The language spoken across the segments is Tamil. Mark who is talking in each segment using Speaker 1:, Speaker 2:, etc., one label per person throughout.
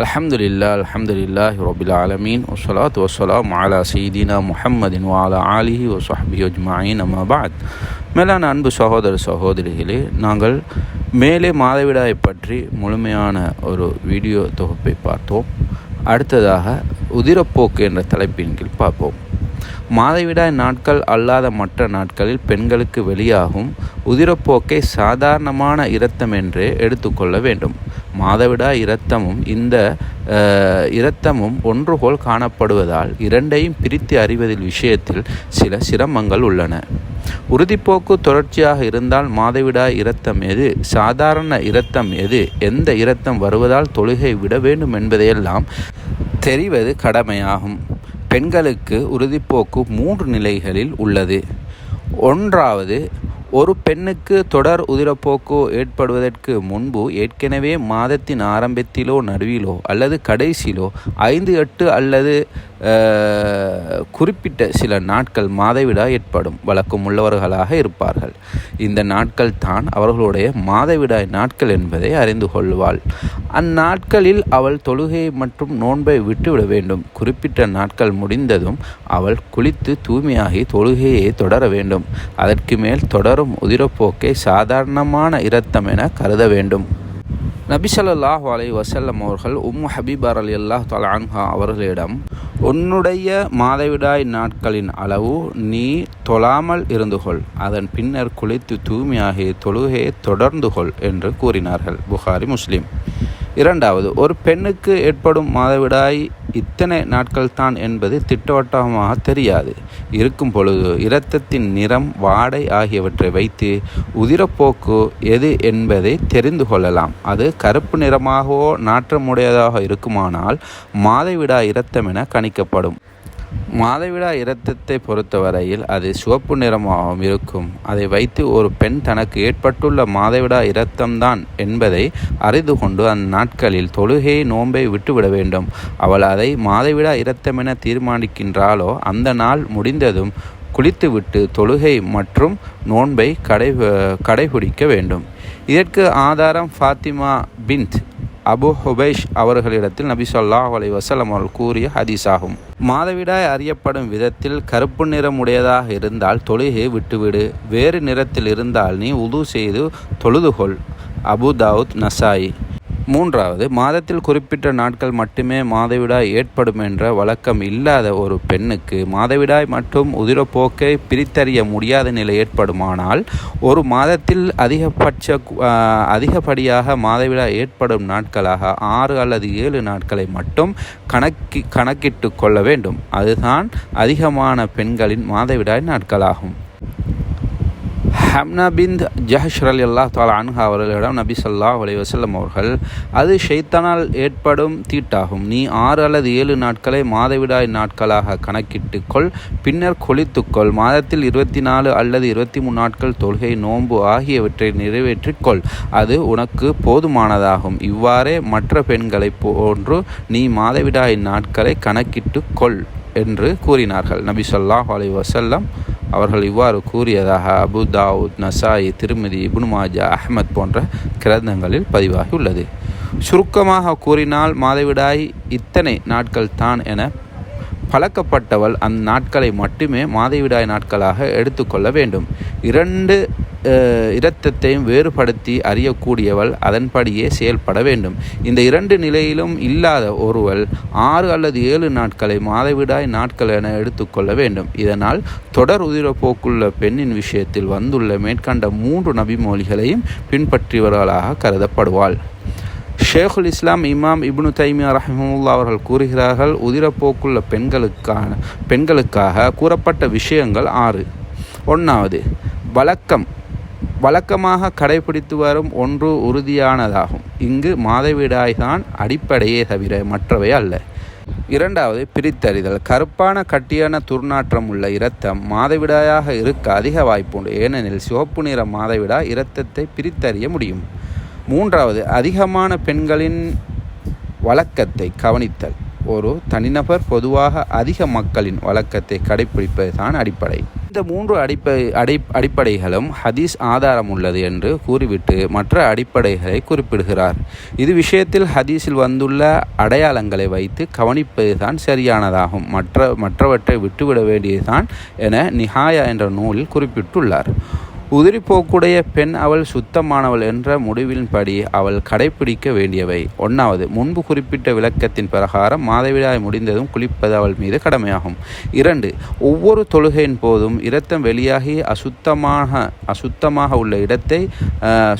Speaker 1: அலமதுல்லா அலமதுல்லாஹி ரபில் ஆலமீன் ஒசலாத் வசலாம் அலா சீதினா முஹம்மதின் வாலா ஆலிஹி ஒசஹபி ஒஜ்மாயின் அம்மாபாத் மேலான அன்பு சகோதர சகோதரிகளே நாங்கள் மேலே மாதவிடாயை பற்றி முழுமையான ஒரு வீடியோ தொகுப்பை பார்த்தோம். அடுத்ததாக உதிரப்போக்கு என்ற தலைப்பின் கீழ் பார்ப்போம். மாதவிடாய் நாட்கள் அல்லாத மற்ற நாட்களில் பெண்களுக்கு வெளியாகும் உதிரப்போக்கை சாதாரணமான இரத்தம் என்றே எடுத்துக்கொள்ள வேண்டும். மாதவிடாய் இரத்தமும் இந்த இரத்தமும் ஒன்றுபோல் காணப்படுவதால் இரண்டையும் பிரித்து அறிவதில் விஷயத்தில் சில சிரமங்கள் உள்ளன. உறுதிப்போக்கு தொடர்ச்சியாக இருந்தால் மாதவிடாய் இரத்தம் எது? சாதாரண இரத்தம் எது? எந்த இரத்தம் வருவதால் தொழுகை விட வேண்டும் என்பதையெல்லாம் தெரிவது கடமையாகும். பெண்களுக்கு உறுதிப்போக்கு மூன்று நிலைகளில் உள்ளது. ஒன்றாவது ஒரு பெண்ணுக்கு தொடர் உதிரப்போக்கு ஏற்படுவதற்கு முன்பு ஏற்கனவே மாதத்தின் ஆரம்பத்திலோ நடுவிலோ அல்லது கடைசியிலோ ஐந்து எட்டு அல்லது குறிப்பிட்ட சில நாட்கள் மாதவிடாய் ஏற்படும். வழக்கம் உள்ளவர்களாக இருப்பார்கள். இந்த நாட்கள் தான் அவர்களுடைய மாதவிடாய் நாட்கள் என்பதை அறிந்து கொள்வாள். அந்நாட்களில் அவள் தொழுகை மற்றும் நோன்பை விட்டுவிட வேண்டும். குறிப்பிட்ட நாட்கள் முடிந்ததும் அவள் குளித்து தூய்மையாகி தொழுகையை தொடர வேண்டும். அதற்கு மேல் தொடரும் உதிரப்போக்கை சாதாரணமான இரத்தம் என கருத வேண்டும். நபிசல்லாஹ் அலை வசல்லம் அவர்கள் உம் ஹபீபார் அலி அல்லாஹ் தலான்ஹா அவர்களிடம் உன்னுடைய மாதவிடாய் நாட்களின் அளவு நீ தொழாமல் இருந்துகொள் அதன் பின்னர் குளித்து தூய்மையாகி தொழுகையை தொடர்ந்து கொள் என்று கூறினார்கள். புகாரி முஸ்லீம். இரண்டாவது ஒரு பெண்ணுக்கு ஏற்படும் மாதவிடாய் இத்தனை நாட்கள் தான் என்பது திட்டவட்டமாக தெரியாது. இருக்கும் பொழுது இரத்தத்தின் நிறம் வாடை ஆகியவற்றை வைத்து உதிரப்போக்கு எது என்பதை தெரிந்து கொள்ளலாம். அது கருப்பு நிறமாகவோ நாற்றமுடையதாக இருக்குமானால் மாதவிடாய் இரத்தம் என கணிக்கப்படும். மாதவிடா இரத்தத்தை பொறுத்தவரையில் அது சிவப்பு நிறமாகவும் இருக்கும். அதை வைத்து ஒரு பெண் தனக்கு ஏற்பட்டுள்ள மாதவிடா இரத்தம்தான் என்பதை அறிந்து கொண்டு அந்நாட்களில் தொழுகையை நோன்பை விட்டுவிட வேண்டும். அவள் அதை மாதவிடா இரத்தம் என தீர்மானிக்கின்றாலோ அந்த நாள் முடிந்ததும் குளித்துவிட்டு தொழுகை மற்றும் நோன்பை கடை கடைபிடிக்க வேண்டும். இதற்கு ஆதாரம் ஃபாத்திமா பின்த் அபு ஹுபைஷ் அவர்களிடத்தில் நபி சொல்லாஹ் அலை வசலம் அவர்கள் கூறிய ஹதீஸாகும். மாதவிடாய் அறியப்படும் விதத்தில் கருப்பு நிறம் உடையதாக இருந்தால் தொழுகை விட்டுவிடு. வேறு நிறத்தில் இருந்தால் நீ உது செய்து தொழுதுகொள். அபு தாவுத் நசாயி. மூன்றாவது மாதத்தில் குறிப்பிட்ட நாட்கள் மட்டுமே மாதவிடாய் ஏற்படும் என்ற வழக்கம் இல்லாத ஒரு பெண்ணுக்கு மாதவிடாய் மற்றும் உதிரப்போக்கை பிரித்தறிய முடியாத நிலை ஏற்படுமானால் ஒரு மாதத்தில் அதிகபட்ச அதிகப்படியாக மாதவிடாய் ஏற்படும் நாட்களாக ஆறு அல்லது ஏழு நாட்களை மட்டும் கணக்கி கணக்கிட்டு கொள்ள வேண்டும். அதுதான் அதிகமான பெண்களின் மாதவிடாய் நாட்களாகும். ஹம்னா பிந்த் ஜஹஷ்ர் அலி அல்லா தாலா அன்ஹா அவர்களிடம் நபி சொல்லா அலி வசல்லம் அவர்கள் அது ஷைத்தானால் ஏற்படும் தீட்டாகும். நீ ஆறு அல்லது ஏழு நாட்களை மாதவிடாய் நாட்களாக கணக்கிட்டு கொள் பின்னர் கொளித்துக்கொள். மாதத்தில் இருபத்தி நாலு அல்லது இருபத்தி மூணு நாட்கள் தொழுகை நோன்பு ஆகியவற்றை நிறைவேற்றிக்கொள். அது உனக்கு போதுமானதாகும். இவ்வாறே மற்ற பெண்களைப் போன்று நீ மாதவிடாய் நாட்களை கணக்கிட்டு கொள் என்று கூறினார்கள். நபி சொல்லாஹ் அலி வசல்லம் அவர்கள் இவ்வாறு கூறியதாக அபு தாவூத் நசாயி திருமதி இபுனுமாஜா அஹமத் போன்ற கிரந்தங்களில் பதிவாகி உள்ளது. சுருக்கமாக கூறினால் மாதவிடாய் இத்தனை நாட்கள் தான் என பழக்கப்பட்டவள் அந்நாட்களை மட்டுமே மாதவிடாய் நாட்களாக எடுத்துக்கொள்ள வேண்டும். இரண்டு இரத்தத்தையும் வேறுபடுத்தி அறியக்கூடியவள் அதன்படியே செயல்பட வேண்டும். இந்த இரண்டு நிலையிலும் இல்லாத ஒருவள் ஆறு அல்லது ஏழு நாட்களை மாதவிடாய் நாட்கள் என எடுத்துக்கொள்ள வேண்டும். இதனால் தொடர் உதிரப்போக்குள்ள பெண்ணின் விஷயத்தில் வந்துள்ள மேற்கண்ட மூன்று நபிமொழிகளையும் பின்பற்றியவர்களாக கருதப்படுவாள். ஷேகுல் இஸ்லாம் இமாம் இப்னு தைமியா ரஹமுல்லா அவர்கள் கூறுகிறார்கள் உதிரப்போக்குள்ள பெண்களுக்கான பெண்களுக்காக கூறப்பட்ட விஷயங்கள் ஆறு. ஒன்றாவது வழக்கம். வழக்கமாக கடைபிடித்து வரும் ஒன்று உறுதியானதாகும். இங்கு மாதவிடாய்தான் அடிப்படையே தவிர மற்றவை அல்ல. இரண்டாவது பிரித்தறிதல். கருப்பான கட்டியான துர்நாற்றம் உள்ள இரத்தம் மாதவிடாயாக இருக்க அதிக வாய்ப்புண்டு. ஏனெனில் சிவப்பு நிற மாதவிடா இரத்தத்தை பிரித்தறிய முடியும். மூன்றாவது அதிகமான பெண்களின் வழக்கத்தை கவனித்தல். ஒரு தனிநபர் பொதுவாக அதிக மக்களின் வழக்கத்தை கடைபிடிப்பது தான் அடிப்படை. அடுத்த மூன்று அடிப்படை அடி அடிப்படைகளும் ஹதீஸ் ஆதாரம் உள்ளது என்று கூறிவிட்டு மற்ற அடிப்படைகளை குறிப்பிடுகிறார். இது விஷயத்தில் ஹதீஸில் வந்துள்ள அடையாளங்களை வைத்து கவனிப்பதுதான் சரியானதாகும். மற்ற மற்றவற்றை விட்டுவிட வேண்டியதுதான் என நிஹாயா என்ற நூலில் குறிப்பிட்டுள்ளார். உதிரி போக்குடைய பெண் அவள் சுத்தமானவள் என்ற முடிவின்படி அவள் கடைபிடிக்க வேண்டியவை. ஒன்றாவது முன்பு குறிப்பிட்ட விளக்கத்தின் பிரகாரம் மாதவிடாய் முடிந்ததும் குளிப்பது அவள் மீது கடமையாகும். இரண்டு ஒவ்வொரு தொழுகையின் போதும் இரத்தம் வெளியாகி அசுத்தமாக அசுத்தமாக உள்ள இடத்தை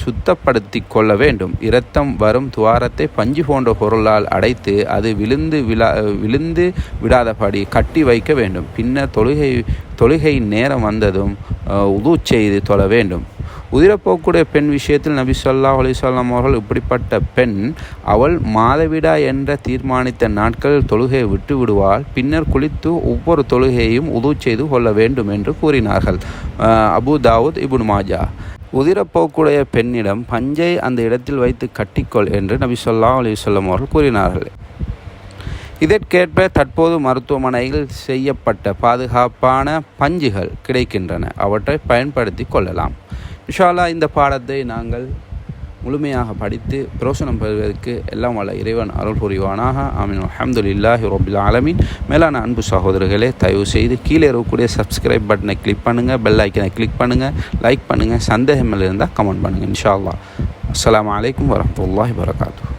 Speaker 1: சுத்தப்படுத்தி கொள்ள வேண்டும். இரத்தம் வரும் துவாரத்தை பஞ்சு போன்ற பொருளால் அடைத்து அது விழுந்து விழா விழுந்து விடாதபடி கட்டி வைக்க வேண்டும். பின்னர் தொழுகை தொழுகையின் நேரம் வந்ததும் உது செய்து தொழ வேண்டும். உதிரப்போக்குடைய பெண் விஷயத்தில் நபி சொல்லா அலிசல்லாம் அவர்கள் இப்படிப்பட்ட பெண் அவள் மாதவிடா என்ற தீர்மானித்த நாட்களில் தொழுகையை விட்டு விடுவாள் பின்னர் குளித்து ஒவ்வொரு தொழுகையையும் உது செய்து கொள்ள வேண்டும் என்று கூறினார்கள். அபு தாவூத் இபுன் மாஜா. உதிரப்போக்குடைய பெண்ணிடம் பஞ்சை அந்த இடத்தில் வைத்து கட்டிக்கொள் என்று நபி சொல்லா அலிசல்லம் அவர்கள் கூறினார்கள். இதற்கேற்ப தற்போது மருத்துவமனையில் செய்யப்பட்ட பாதுகாப்பான பஞ்சுகள் கிடைக்கின்றன. அவற்றை பயன்படுத்தி கொள்ளலாம். விஷாலா இந்த பாடத்தை நாங்கள் முழுமையாக படித்து பிரோசனம் பெறுவதற்கு எல்லாம் வல்ல இறைவன் அருள் புரிவானாக. ஆமீன். அஹமதுல்லாஹி ரொபில் ஆலமின். மேலான அன்பு சகோதரர்களே தயவு செய்து கீழே இருக்கக்கூடிய சப்ஸ்கிரைப் பட்டனை கிளிக் பண்ணுங்கள் பெல் ஐக்கனை கிளிக் பண்ணுங்கள் லைக் பண்ணுங்கள் சந்தேகம் இருந்தால் கமெண்ட் பண்ணுங்கள் இன்ஷா அல்லா அஸ்லாம் வலைக்கம் வரமத்துல்லாஹி வரகாத்தூ